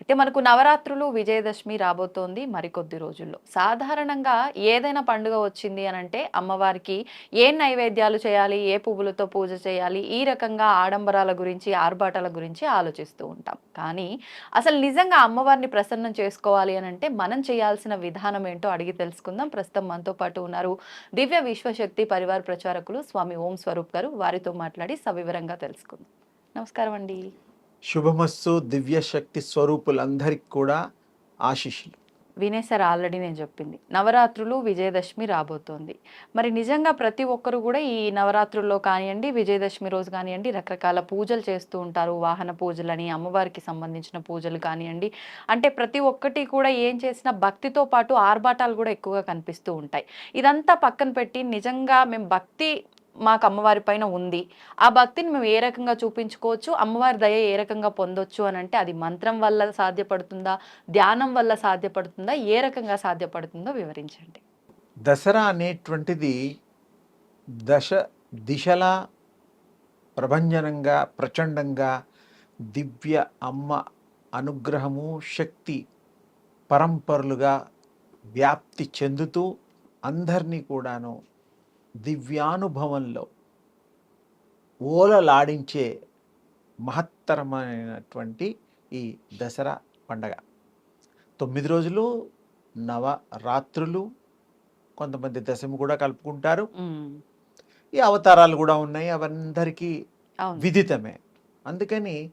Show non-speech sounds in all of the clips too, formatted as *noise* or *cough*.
అయితే మనకు నవరాత్రులు విజయదశమి రాబోతోంది మరికొద్ది రోజుల్లో. సాధారణంగా ఏదైనా పండుగ వచ్చింది అని అంటే అమ్మవారికి ఏ నైవేద్యాలు చేయాలి ఏ పువ్వులతో పూజ చేయాలి ఈ రకంగా ఆడంబరాల గురించి ఆర్భాటాల గురించి ఆలోచిస్తూ ఉంటాం. కానీ అసలు నిజంగా అమ్మవారిని ప్రసన్నం చేసుకోవాలి అని అంటే మనం చేయాల్సిన విధానం ఏంటో అడిగి తెలుసుకుందాం. ప్రస్తుతం మనతో పాటు ఉన్నారు దివ్య విశ్వశక్తి పరివార ప్రచారకులు స్వామి ఓం స్వరూప్ గారు. వారితో మాట్లాడి సవివరంగా తెలుసుకుందాం. నమస్కారం అండి. శుభమస్సు దివ్యశక్తి స్వరూపులందరికీ కూడా ఆశీస్సులు. వినేశారు ఆల్రెడీ నేను చెప్పింది. నవరాత్రులు విజయదశమి రాబోతోంది. మరి నిజంగా ప్రతి ఒక్కరు కూడా ఈ నవరాత్రుల్లో కానివ్వండి విజయదశమి రోజు కానివ్వండి రకరకాల పూజలు చేస్తూ ఉంటారు. వాహన పూజలని అమ్మవారికి సంబంధించిన పూజలు కానివ్వండి అంటే ప్రతి ఒక్కటి కూడా ఏం చేసినా భక్తితో పాటు ఆర్భాటాలు కూడా ఎక్కువగా కనిపిస్తూ ఉంటాయి. ఇదంతా పక్కన పెట్టి నిజంగా మేము భక్తి మాకు అమ్మవారి పైన ఉంది. ఆ భక్తిని మేము ఏ రకంగా చూపించుకోవచ్చు? అమ్మవారి దయ ఏ రకంగా పొందొచ్చు అని అంటే అది మంత్రం వల్ల సాధ్యపడుతుందా? ధ్యానం వల్ల సాధ్యపడుతుందా? ఏ రకంగా సాధ్యపడుతుందో వివరించండి. దసరా అనేటువంటిది దశ దిశలా ప్రభంజనంగా ప్రచండంగా దివ్య అమ్మ అనుగ్రహము శక్తి పరంపరలుగా వ్యాప్తి చెందుతూ అందరినీ కూడాను దివ్యానుభవంలో ఓలలాడించే మహత్తరమైనటువంటి ఈ దసరా పండగ. తొమ్మిది రోజులు నవరాత్రులు కొంతమంది దశమి కూడా కలుపుకుంటారు. ఈ అవతారాలు కూడా ఉన్నాయి అవందరికీ విదితమే. అందుకని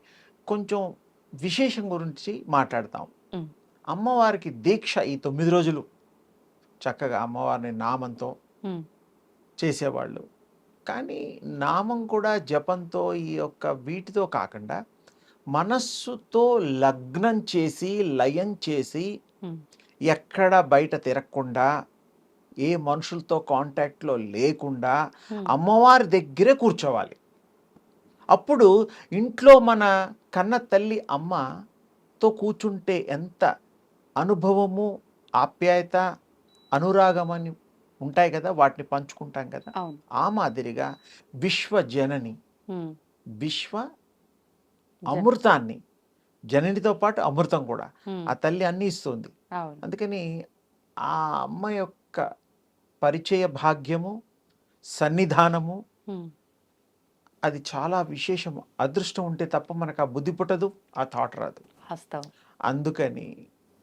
కొంచెం విశేషం గురించి మాట్లాడతాం. అమ్మవారికి దీక్ష ఈ తొమ్మిది రోజులు. చక్కగా అమ్మవారిని నామంతో చేసేవాళ్ళు. కానీ నామం కూడా జపంతో ఈ యొక్క వీటితో కాకుండా మనస్సుతో లగ్నం చేసి లయం చేసి ఎక్కడ బయట తిరగకుండా ఏ మనుషులతో కాంటాక్ట్లో లేకుండా అమ్మవారి దగ్గరే కూర్చోవాలి. అప్పుడు ఇంట్లో మన కన్న తల్లి అమ్మతో కూర్చుంటే ఎంత అనుభవము ఆప్యాయత అనురాగమని ఉంటాయి కదా వాటిని పంచుకుంటాం కదా. ఆ మాదిరిగా విశ్వజనని ఉమ్, విశ్వ అమృతాన్ని జననితో పాటు అమృతం కూడా ఆ తల్లి అన్ని ఇస్తుంది. అందుకని ఆ అమ్మ యొక్క పరిచయ భాగ్యము సన్నిధానము అది చాలా విశేషము. అదృష్టం ఉంటే తప్ప మనకు ఆ బుద్ధి పుట్టదు ఆ థాట్ రాదు. అందుకని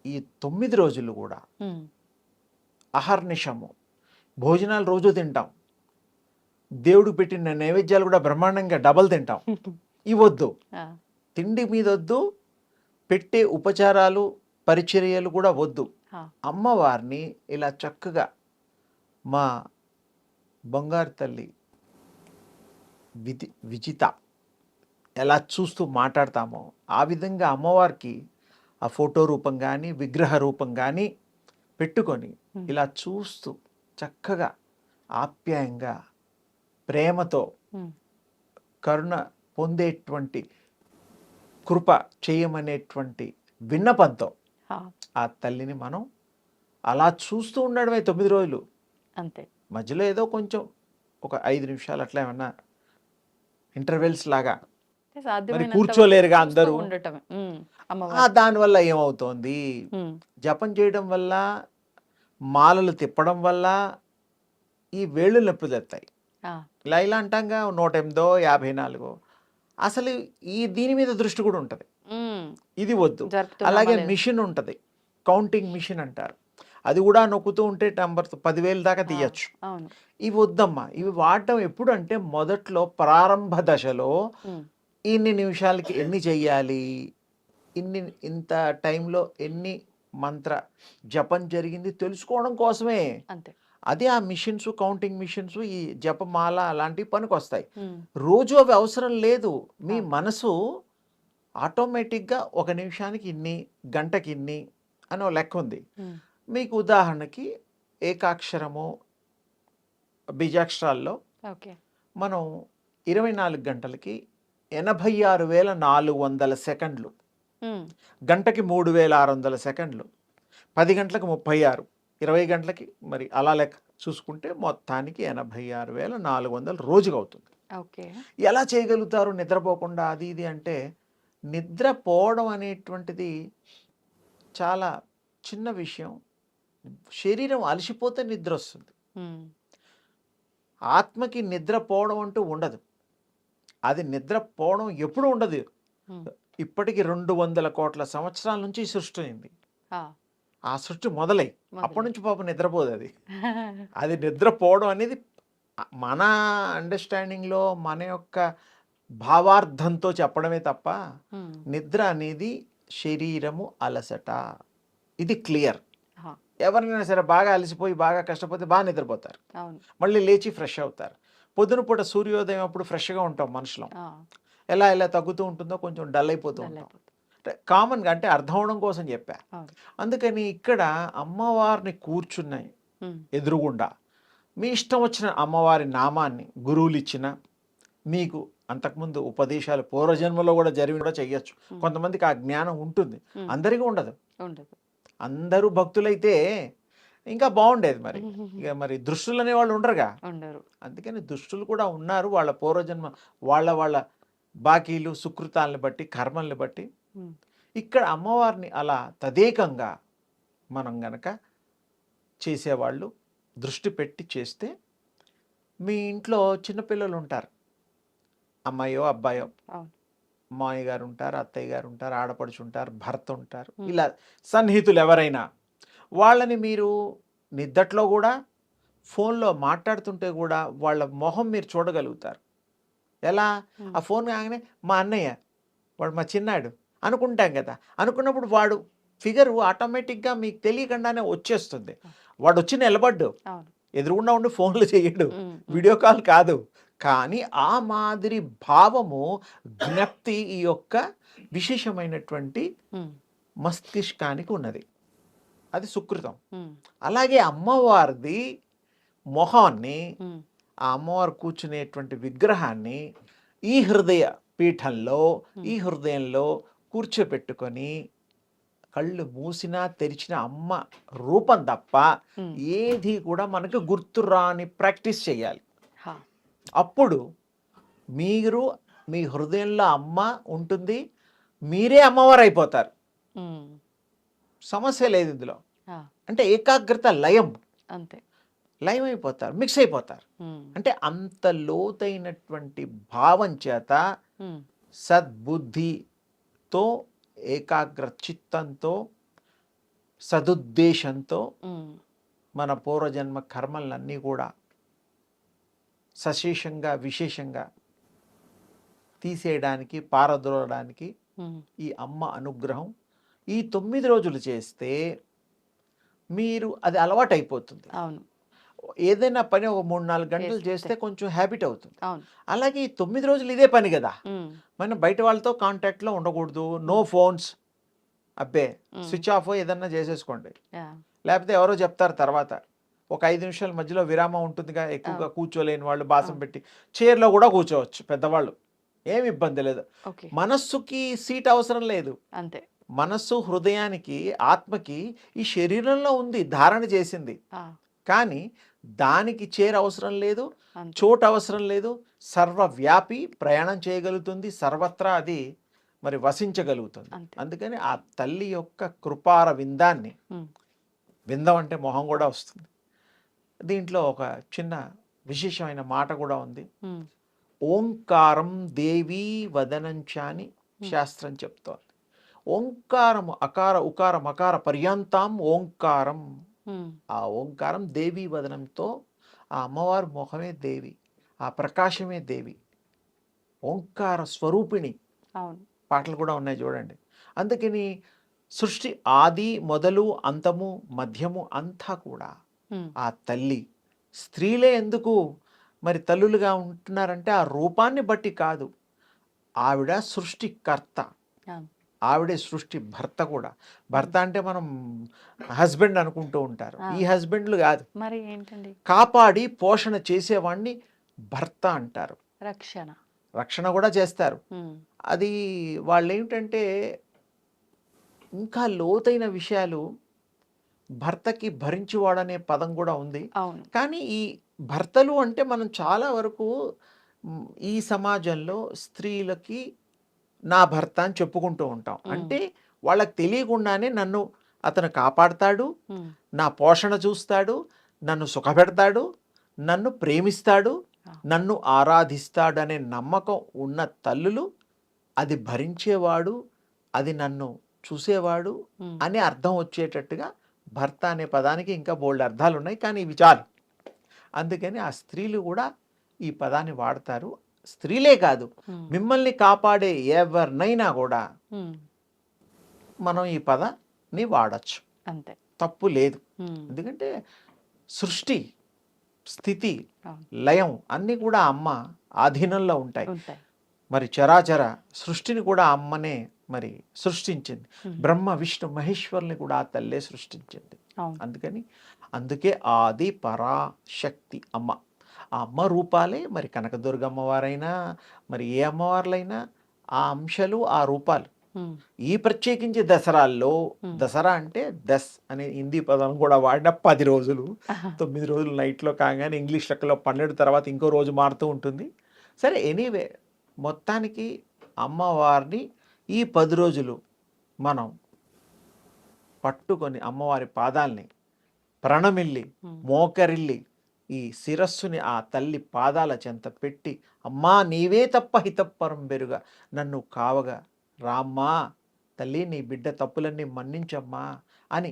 ఈ తొమ్మిది రోజులు కూడా ఉమ్, అహర్నిశము భోజనాలు రోజు తింటాం. దేవుడు పెట్టిన నైవేద్యాలు కూడా బ్రహ్మాండంగా డబల్ తింటాం. *laughs* ఇవద్దు తిండి మీద వద్దు. పెట్టే ఉపచారాలు పరిచర్యలు కూడా వద్దు. అమ్మవారిని ఇలా చక్కగా మా బంగారు తల్లి విధి విజిత ఎలా చూస్తూ మాట్లాడతామో ఆ విధంగా అమ్మవారికి ఆ ఫోటో రూపం కానీ విగ్రహ రూపం కానీ పెట్టుకొని. ఇలా చూస్తూ చక్కగా ఆప్యాయంగా ప్రేమతో కరుణ పొందేటువంటి కృప చేయమనేటువంటి విన్నపంతో ఆ, తల్లిని మనం అలా చూస్తూ ఉండడమే తొమ్మిది రోజులు. అంతే. మధ్యలో ఏదో కొంచెం ఒక ఐదు నిమిషాలు అట్లా ఏమన్నా ఇంటర్వెల్స్ లాగా కూర్చోలేరుగా అందరూ. దానివల్ల ఏమవుతోంది? జపం చేయడం వల్ల మాలలు తిప్పడం వల్ల ఈ వేళ్ళు నొప్పి తెస్తాయి. ఇలా ఇలా అంటాంగా నూట ఎనిమిదో యాభై నాలుగో. అసలు ఈ దీని మీద దృష్టి కూడా ఉంటుంది. ఇది వద్దు. అలాగే? మిషన్ ఉంటుంది. కౌంటింగ్ మిషన్ అంటారు. అది కూడా నొక్కుతూ ఉంటే నంబర్ పదివేలు దాకా తీయచ్చు. ఇవి వద్దమ్మా. ఇవి వాడటం ఎప్పుడు అంటే మొదట్లో ప్రారంభ దశలో ఇన్ని నిమిషాలకి ఎన్ని చెయ్యాలి? ఇన్ని ఇంత టైంలో ఎన్ని మంత్ర. జపం జరిగింది తెలుసుకోవడం కోసమే. అంతే. అదే ఆ మిషన్స్ కౌంటింగ్ మిషన్స్ ఈ జపమాల అలాంటివి పనికి వస్తాయి రోజు అవి అవసరం లేదు. మీ. మనసు ఆటోమేటిక్గా ఒక నిమిషానికి ఇన్ని గంటకి ఇన్ని అని ఒక లెక్క ఉంది. మీకు ఉదాహరణకి ఏకాక్షరము బీజాక్షరాల్లో ఓకే. మనం ఇరవై నాలుగు గంటలకి ఎనభై ఆరు వేల నాలుగు వందల సెకండ్లు గంటకి మూడు వేల ఆరు వందల సెకండ్లు. పది గంటలకు ముప్పై ఆరు. ఇరవై గంటలకి మరి అలా లెక్క చూసుకుంటే మొత్తానికి ఎనభై ఆరు వేల నాలుగు వందలు రోజుకు అవుతుంది ఓకే. ఎలా చేయగలుగుతారు నిద్రపోకుండా అది ఇది అంటే నిద్రపోవడం అనేటువంటిది చాలా చిన్న విషయం. శరీరం అలసిపోతే నిద్ర వస్తుంది. ఆత్మకి నిద్రపోవడం అంటూ ఉండదు. అది నిద్రపోవడం ఎప్పుడు ఉండదు. ఇప్పటికి రెండు వందల కోట్ల సంవత్సరాల నుంచి ఈ సృష్టి అయింది. ఆ, సృష్టి మొదలై. అప్పటి నుంచి పాపం నిద్రపోదు అది. *laughs* అది నిద్రపోవడం అనేది మన అండర్స్టాండింగ్లో మన యొక్క భావార్థంతో చెప్పడమే తప్ప నిద్ర అనేది శరీరము అలసట. ఇది క్లియర్. ఎవరినైనా సరే బాగా అలసిపోయి బాగా కష్టపోతే బాగా నిద్రపోతారు. మళ్ళీ లేచి ఫ్రెష్ అవుతారు. పొద్దున పూట సూర్యోదయం అప్పుడు ఫ్రెష్గా ఉంటాం మనుషులం. ఎలా ఎలా తగ్గుతూ ఉంటుందో కొంచెం డల్ అయిపోతూ ఉంటాం. అంటే కామన్గా అంటే అర్థం అవడం కోసం చెప్పా. అందుకని ఇక్కడ అమ్మవారిని కూర్చున్నాయి ఎదురుగుండా. మీ ఇష్టం వచ్చిన అమ్మవారి నామాన్ని గురువులు ఇచ్చిన మీకు అంతకుముందు ఉపదేశాలు పూర్వజన్మలో కూడా జరిగి కూడా చెయ్యొచ్చు. Hmm. కొంతమందికి ఆ జ్ఞానం ఉంటుంది. అందరికీ ఉండదు. ఉండదు. అందరూ భక్తులైతే ఇంకా బాగుండేది మరి. *laughs* ఇక మరి దృష్టులు అనేవాళ్ళు ఉండరుగా. ఉండరు. అందుకని దుష్టులు కూడా ఉన్నారు. వాళ్ళ పూర్వజన్మ వాళ్ళ వాళ్ళ బాకీలు సుకృతాలను బట్టి కర్మల్ని బట్టి ఇక్కడ అమ్మవారిని అలా తదేకంగా మనం గనక చేసేవాళ్ళు దృష్టి పెట్టి చేస్తే మీ ఇంట్లో చిన్నపిల్లలు ఉంటారు. అమ్మాయో అబ్బాయో మామయ్య గారు ఉంటారు అత్తయ్య గారు ఉంటారు ఆడపడుచు ఉంటారు భర్త ఉంటారు. ఇలా సన్నిహితులు ఎవరైనా వాళ్ళని మీరు నిద్దట్లో కూడా ఫోన్లో మాట్లాడుతుంటే కూడా వాళ్ళ మొహం మీరు చూడగలుగుతారు. ఎలా. ఆ ఫోన్ కాగానే మా అన్నయ్య వాడు మా చిన్నాడు అనుకుంటాం కదా అనుకున్నప్పుడు వాడు ఫిగర్ ఆటోమేటిక్గా మీకు తెలియకుండానే వచ్చేస్తుంది. వాడు వచ్చి నిలబడ్డు. ఎదురుగుండా ఉండి ఫోన్లు చేయడు. వీడియో కాల్ కాదు. కానీ ఆ మాదిరి భావము జ్ఞప్తి ఈ యొక్క విశేషమైనటువంటి మస్తిష్కానికి ఉన్నది. అది సుకృతం. అలాగే అమ్మవారిది మొహాన్ని ఆ అమ్మవారు కూర్చునేటువంటి విగ్రహాన్ని ఈ హృదయ పీఠంలో ఈ హృదయంలో కూర్చోపెట్టుకొని కళ్ళు మూసినా తెరిచిన అమ్మ రూపం తప్ప ఏది కూడా మనకు గుర్తురాని ప్రాక్టీస్ చేయాలి. అప్పుడు మీరు మీ హృదయంలో అమ్మ ఉంటుంది మీరే అమ్మవారు అయిపోతారు. సమస్య లేదు ఇందులో. అంటే ఏకాగ్రత లయం. అంతే. లయం అయిపోతారు మిక్స్ అయిపోతారు. అంటే అంత లోతైనటువంటి భావం చేత సద్బుద్ధితో ఏకాగ్ర చిత్తంతో సదుద్దేశంతో మన పూర్వజన్మ కర్మలన్నీ కూడా సశేషంగా విశేషంగా తీసేయడానికి పారద్రోలడానికి ఈ అమ్మ అనుగ్రహం ఈ తొమ్మిది రోజులు చేస్తే మీరు అది అలవాటు అయిపోతుంది అవును. ఏదైనా పని ఒక మూడు నాలుగు గంటలు చేస్తే. కొంచెం హ్యాబిట్ అవుతుంది. అలాగే ఈ తొమ్మిది రోజులు ఇదే పని కదా. మనం బయట వాళ్ళతో కాంటాక్ట్లో ఉండకూడదు. నో ఫోన్స్ అబ్బే స్విచ్ ఆఫ్ ఏదన్నా చేసేసుకోండి. లేకపోతే ఎవరో చెప్తారు తర్వాత. ఒక ఐదు నిమిషాల మధ్యలో విరామం ఉంటుందిగా ఎక్కువగా కూర్చోలేని వాళ్ళు బాసం. పెట్టి. చైర్లో కూడా కూర్చోవచ్చు పెద్దవాళ్ళు. ఏమి ఇబ్బంది లేదు. మనస్సుకి సీట్ అవసరం లేదు. అంతే. మనస్సు హృదయానికి ఆత్మకి ఈ శరీరంలో ఉంది ధారణ చేసింది. కానీ దానికి చేర అవసరం లేదు చోటు అవసరం లేదు సర్వవ్యాపి ప్రయాణం చేయగలుగుతుంది సర్వత్రా అది మరి వసించగలుగుతుంది. అందుకని ఆ తల్లి యొక్క కృపార విందాన్ని విందం అంటే మొహం కూడా వస్తుంది. దీంట్లో ఒక చిన్న విశేషమైన మాట కూడా ఉంది. ఓంకారం దేవీ వదనంచాని శాస్త్రం చెప్తోంది. ఓంకారము అకార ఉకార మకార పర్యంతం ఓంకారం ఆ ఓంకారం దేవీ వదనంతో ఆ అమ్మవారి మొహమే దేవి ఆ ప్రకాశమే దేవి ఓంకార స్వరూపిణి. పాటలు కూడా ఉన్నాయి చూడండి. అందుకని సృష్టి ఆది మొదలు అంతము మధ్యము అంతా కూడా ఆ తల్లి స్త్రీలే ఎందుకు మరి తల్లులుగా ఉంటున్నారంటే ఆ రూపాన్ని బట్టి కాదు. ఆవిడ సృష్టికర్త. ఆవిడే సృష్టి భర్త కూడా. భర్త అంటే మనం హస్బెండ్ అనుకుంటూ ఉంటారు. ఈ హస్బెండ్లు కాదు. మరి ఏంటండి? కాపాడి పోషణ చేసేవాడిని భర్త అంటారు. రక్షణ. రక్షణ కూడా చేస్తారు. అది వాళ్ళు ఏమిటంటే ఇంకా లోతైన విషయాలు భర్తకి భరించువాడనే పదం కూడా ఉంది. కానీ ఈ భర్తలు అంటే మనం చాలా వరకు ఈ సమాజంలో స్త్రీలకి నా భర్త అని చెప్పుకుంటూ ఉంటాం. అంటే వాళ్ళకి తెలియకుండానే నన్ను అతను కాపాడతాడు నా పోషణ చూస్తాడు నన్ను సుఖపెడతాడు నన్ను ప్రేమిస్తాడు. నన్ను ఆరాధిస్తాడు అనే నమ్మకం ఉన్న తల్లులు అది భరించేవాడు అది నన్ను చూసేవాడు అని అర్థం వచ్చేటట్టుగా భర్త అనే పదానికి ఇంకా బోల్డ్ అర్థాలు ఉన్నాయి కానీ ఇవి చాలు. అందుకని ఆ స్త్రీలు కూడా ఈ పదాన్ని వాడతారు. స్త్రీలే కాదు. మిమ్మల్ని కాపాడే ఎవరినైనా కూడా మనం ఈ పదాన్ని వాడచ్చు. అంతే. తప్పు లేదు. ఎందుకంటే సృష్టి స్థితి. లయం అన్నీ కూడా అమ్మ ఆధీనంలో ఉంటాయి. మరి చరాచర సృష్టిని కూడా అమ్మనే మరి సృష్టించింది. బ్రహ్మ విష్ణు మహేశ్వరుని కూడా ఆ తల్లే సృష్టించింది. అందుకని అందుకే ఆది పరాశక్తి అమ్మ ఆ అమ్మ రూపాలే మరి కనకదుర్గ అమ్మవారైనా మరి ఏ అమ్మవార్లైనా ఆ అంశాలు ఆ రూపాలు. ఈ ప్రత్యేకించి దసరాల్లో. దసరా అంటే దస్ అనే హిందీ పదం కూడా వాడిన పది రోజులు తొమ్మిది రోజులు నైట్లో కాగానే ఇంగ్లీష్ లెక్కలో పన్నెండు తర్వాత ఇంకో రోజు మారుతూ ఉంటుంది. సరే ఎనీవే మొత్తానికి అమ్మవారిని ఈ పది రోజులు మనం పట్టుకొని అమ్మవారి పాదాల్ని ప్రణమిల్లి మోకరిల్లి ఈ శిరస్సుని ఆ తల్లి పాదాల చెంత పెట్టి అమ్మా నీవే తప్ప హితప్పరం బెరుగా. నన్ను కావగా. రామ్మా తల్లి నీ బిడ్డ తప్పులన్నీ మన్నించమ్మా అని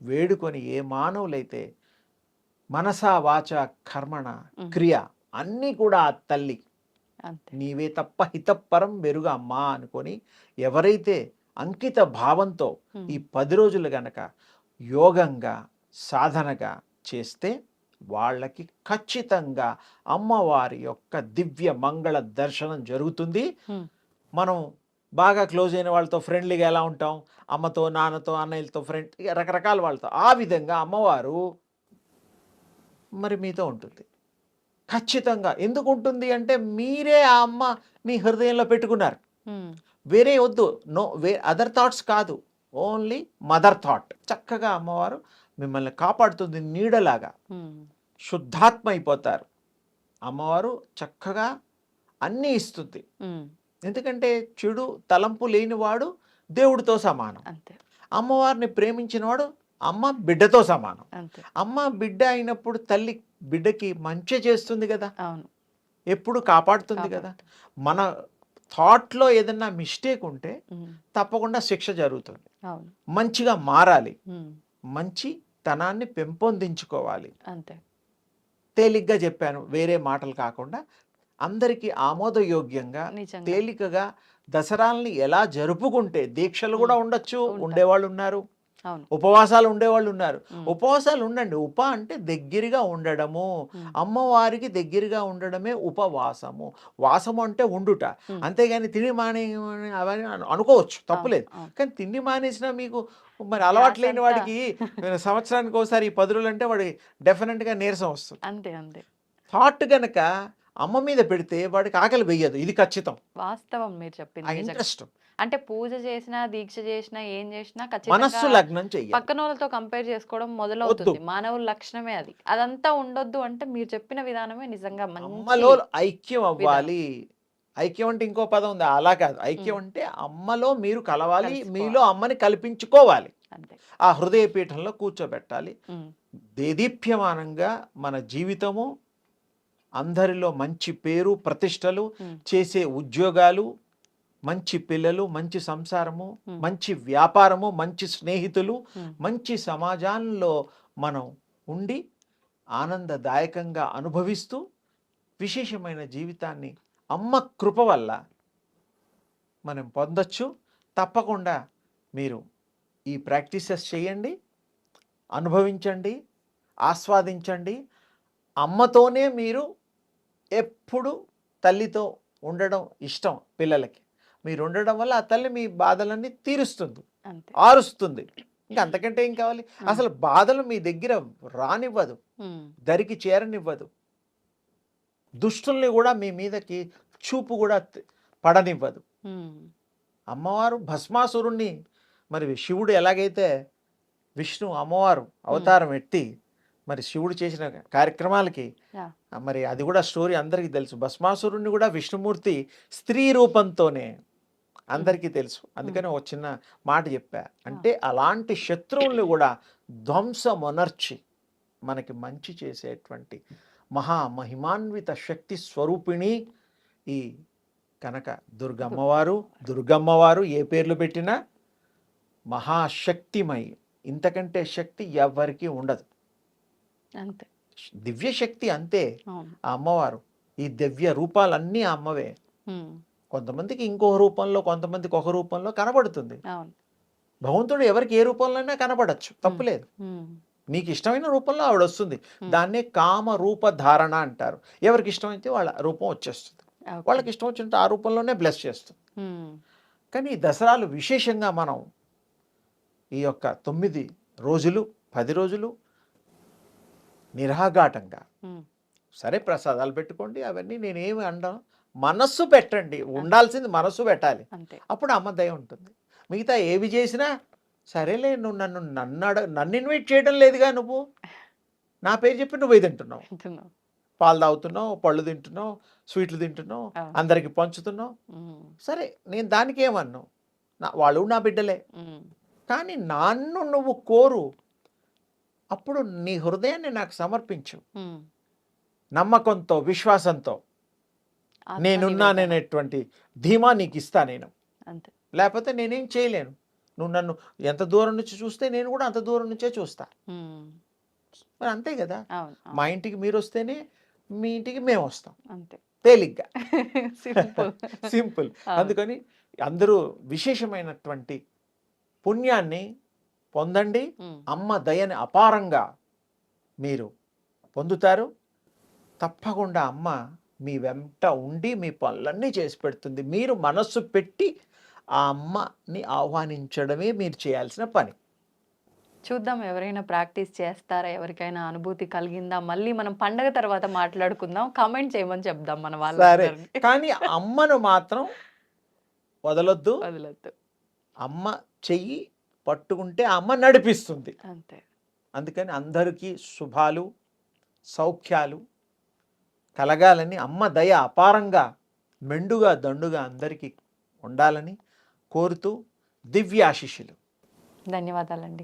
వేడుకొని ఏ మానవులైతే మనసా వాచ కర్మణ. క్రియ అన్నీ కూడా ఆ తల్లి నీవే తప్ప హితప్పరం బెరుగా అమ్మా అనుకొని ఎవరైతే అంకిత భావంతో ఈ పది రోజులు గనక యోగంగా సాధనగా చేస్తే వాళ్ళకి ఖచ్చితంగా అమ్మవారి యొక్క దివ్య మంగళ దర్శనం జరుగుతుంది. మనం బాగా క్లోజ్ అయిన వాళ్ళతో ఫ్రెండ్లీగా ఎలా ఉంటాం? అమ్మతో నాన్నతో అన్నయ్యలతో ఫ్రెండ్ రకరకాల వాళ్ళతో. ఆ విధంగా అమ్మవారు మరి మీతో ఉంటుంది. ఖచ్చితంగా. ఎందుకు ఉంటుంది అంటే మీరే ఆ అమ్మ మీ హృదయంలో పెట్టుకున్నారు. వేరే వద్దు. నో వే అదర్ థాట్స్ కాదు. Only mother thought. చక్కగా అమ్మవారు మిమ్మల్ని కాపాడుతుంది నీడలాగా. శుద్ధాత్మ అయిపోతారు అమ్మవారు చక్కగా అన్నీ ఇస్తుంది. ఎందుకంటే చెడు తలంపు లేనివాడు దేవుడితో సమానం. అమ్మవారిని ప్రేమించినవాడు అమ్మ బిడ్డతో సమానం. అమ్మ బిడ్డ అయినప్పుడు తల్లి బిడ్డకి మంచి చేస్తుంది కదా. ఎప్పుడు కాపాడుతుంది కదా. మన థాట్లో ఏదన్నా మిస్టేక్ ఉంటే తప్పకుండా శిక్ష జరుగుతుంది. మంచిగా మారాలి. మంచి తనాన్ని పెంపొందించుకోవాలి. అంతే. తేలిగ్గా చెప్పాను వేరే మాటలు కాకుండా. అందరికీ ఆమోదయోగ్యంగా తేలికగా దసరాల్ని ఎలా జరుపుకుంటే దీక్షలు కూడా ఉండొచ్చు. ఉండేవాళ్ళు ఉన్నారు. ఉపవాసాలు ఉండేవాళ్ళు ఉన్నారు. ఉపవాసాలు ఉండండి. ఉప అంటే దగ్గరగా ఉండడము. అమ్మవారికి దగ్గరగా ఉండడమే ఉపవాసము. వాసము అంటే ఉండుట. అంతేగాని తిని మానే అవన్నీ అను- అనుకోవచ్చు. తప్పులేదు. కానీ తిండి మానేసినా మీకు మరి అలవాటు లేని వాడికి సంవత్సరానికి ఒకసారి ఈ పది రోజులు అంటే వాడి డెఫినెట్గా నీరసం వస్తుంది. అంతే అంతే. థాట్ గనక అమ్మ మీద పెడితే వాడికి ఆకలి వెయ్యదు ఇది ఖచ్చితం. వాస్తవం మీరు చెప్పింది. ఇంట్రెస్ట్ అంటే పూజ చేసినా దీక్ష చేసినా ఏం చేసినా మనస్సు లగ్నం చెయ్యాలి. పక్కన వాళ్ళతో కంపేర్ చేసుకోవడం మొదలవుతుంది. మానవుల లక్షణమే అది. అదంతా ఉండొద్దు అంటే మీరు చెప్పిన విధానమే నిజంగా అమ్మలో ఐక్యం అవ్వాలి. ఐక్యం అంటే ఇంకో పదం ఉంది. అలా కాదు. ఐక్యం. అంటే అమ్మలో మీరు కలవాలి. మీలో అమ్మని కల్పించుకోవాలి. ఆ హృదయ పీఠంలో కూర్చోబెట్టాలి దేదీప్యమానంగా మన జీవితము అందరిలో మంచి పేరు ప్రతిష్టలు చేసే ఉద్యోగాలు మంచి పిల్లలు మంచి సంసారము. మంచి వ్యాపారము మంచి స్నేహితులు మంచి సమాజంలో మనం ఉండి ఆనందదాయకంగా అనుభవిస్తూ విశేషమైన జీవితాన్ని అమ్మ కృప వల్ల మనం పొందొచ్చు. తప్పకుండా మీరు ఈ ప్రాక్టీసెస్ చేయండి అనుభవించండి ఆస్వాదించండి. అమ్మతోనే మీరు ఎప్పుడు తల్లితో ఉండడం ఇష్టం పిల్లలకి. మీరు ఉండడం వల్ల ఆ తల్లి మీ బాధలన్నీ తీరుస్తుంది ఆరుస్తుంది. ఇంకా అంతకంటే ఏం కావాలి. అసలు బాధలు మీ దగ్గర రానివ్వదు దరికి చేరనివ్వదు. దుష్టుల్ని కూడా మీ మీదకి చూపు కూడా పడనివ్వదు. అమ్మవారు భస్మాసురుణ్ణి మరి శివుడు ఎలాగైతే విష్ణు అమ్మవారు అవతారం ఎత్తి మరి శివుడు చేసిన కార్యక్రమాలకి మరి అది కూడా స్టోరీ అందరికీ తెలుసు. భస్మాసురుణ్ణి కూడా విష్ణుమూర్తి స్త్రీ రూపంతోనే అందరికీ తెలుసు. అందుకని ఒక చిన్న మాట చెప్పా. అంటే అలాంటి శత్రువుల్ని కూడా ధ్వంసమొనర్చి మనకి మంచి చేసేటువంటి మహా మహిమాన్విత శక్తి స్వరూపిణి ఈ కనుక దుర్గమ్మవారు దుర్గమ్మవారు ఏ పేర్లు పెట్టినా మహాశక్తిమయి ఇంతకంటే శక్తి ఎవ్వరికీ ఉండదు. అంతే. దివ్య శక్తి అంతే. ఆ అమ్మవారు. ఈ దివ్య రూపాలన్నీ ఆ అమ్మవే. కొంతమందికి ఇంకో రూపంలో కొంతమందికి ఒక రూపంలో కనబడుతుంది. భగవంతుడు ఎవరికి ఏ రూపంలోనైనా కనబడచ్చు. తప్పులేదు ఉమ్, నీకు ఇష్టమైన రూపంలో ఆవిడ వస్తుంది. దాన్నే కామ రూప ధారణ అంటారు. ఎవరికి ఇష్టమైతే వాళ్ళ రూపం వచ్చేస్తుంది. వాళ్ళకి ఇష్టం వచ్చినట్టు ఆ రూపంలోనే బ్లెస్ చేస్తుంది. కానీ దసరాలు విశేషంగా మనం ఈ యొక్క తొమ్మిది రోజులు పది రోజులు నిరాఘాటంగా సరే ప్రసాదాలు పెట్టుకోండి అవన్నీ నేనేమి అనడం మనస్సు పెట్టండి. ఉండాల్సింది మనస్సు పెట్టాలి. అప్పుడు అమ్మ దయ ఉంటుంది. మిగతా ఏవి చేసినా సరేలే నువ్వు నన్ను నన్ను నన్ను ఇన్వైట్ చేయడం లేదుగా నువ్వు. నా పేరు చెప్పి నువ్వు తింటున్నావు. పాలు తాగుతున్నావు పళ్ళు తింటున్నావు స్వీట్లు తింటున్నావు. అందరికి పంచుతున్నావు. సరే నేను దానికి ఏమన్నాను నా వాళ్ళు నా బిడ్డలే. కానీ నన్ను నువ్వు కోరు. అప్పుడు నీ హృదయాన్ని నాకు సమర్పించు. నమ్మకంతో విశ్వాసంతో. నేనున్నాననేటువంటి ధీమా నీకు ఇస్తా నేను. అంతే. లేకపోతే నేనేం చేయలేను. నువ్వు నన్ను ఎంత దూరం నుంచి చూస్తే నేను కూడా అంత దూరం నుంచే చూస్తా. మరి అంతే కదా. మా ఇంటికి మీరు వస్తేనే మీ ఇంటికి మేము వస్తాం అంతే. తేలిగ్గా. *laughs* సింపుల్. *laughs* సింపుల్. అందుకని అందరూ విశేషమైనటువంటి పుణ్యాన్ని పొందండి. అమ్మ దయని అపారంగా మీరు పొందుతారు. తప్పకుండా అమ్మ మీ వెంట ఉండి మీ పనులన్నీ చేసి పెడుతుంది. మీరు మనస్సు పెట్టి ఆ అమ్మని ఆహ్వానించడమే మీరు చేయాల్సిన పని. చూద్దాం ఎవరైనా ప్రాక్టీస్ చేస్తారా? ఎవరికైనా అనుభూతి కలిగిందా? మళ్ళీ మనం పండగ తర్వాత మాట్లాడుకుందాం. కామెంట్ చేయమని చెప్దాం మన వాళ్ళ కానీ అమ్మను మాత్రం వదలొద్దు. వదలొద్దు. అమ్మ చెయ్యి పట్టుకుంటే అమ్మ నడిపిస్తుంది. అంతే. అందుకని అందరికీ శుభాలు సౌఖ్యాలు. కలగాలని అమ్మ దయ అపారంగా మెండుగా దండుగా అందరికీ ఉండాలని కోరుతూ దివ్యాశిష్యులు ధన్యవాదాలండి.